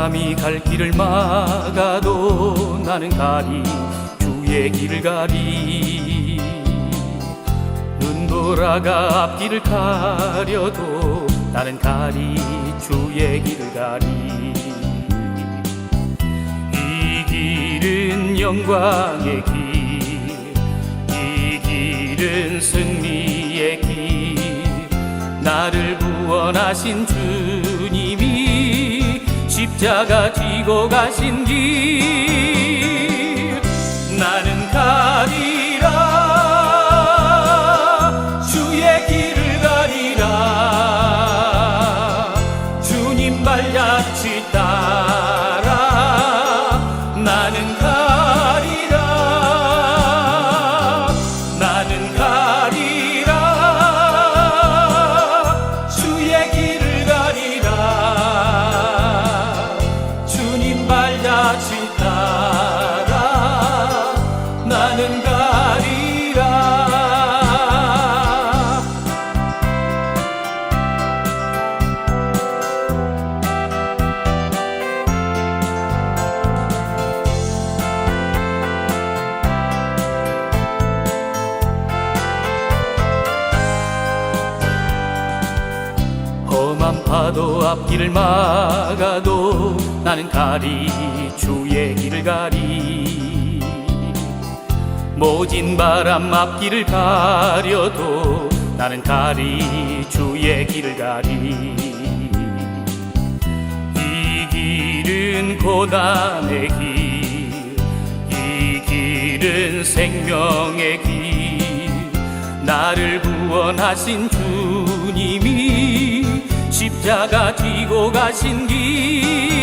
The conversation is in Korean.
사람이 갈 길을 막아도 나는 가리 주의 길을 가리. 눈 돌아가 앞길을 가려도 나는 가리 주의 길을 가리. 이 길은 영광의 길이 길은 승리의 길. 나를 구원하신 주님이 십자가 지고 가신 길 나는 가리라. 주의 길을 가리라. 주님 발자취 따 발 파도 앞길을 막아도 나는 가리 주의 길을 가리. 모진 바람 앞길을 가려도 나는 가리 주의 길을 가리. 이 길은 고난의 길 이 길은 생명의 길. 나를 구원하신 주님이 십자가 지고 가신 길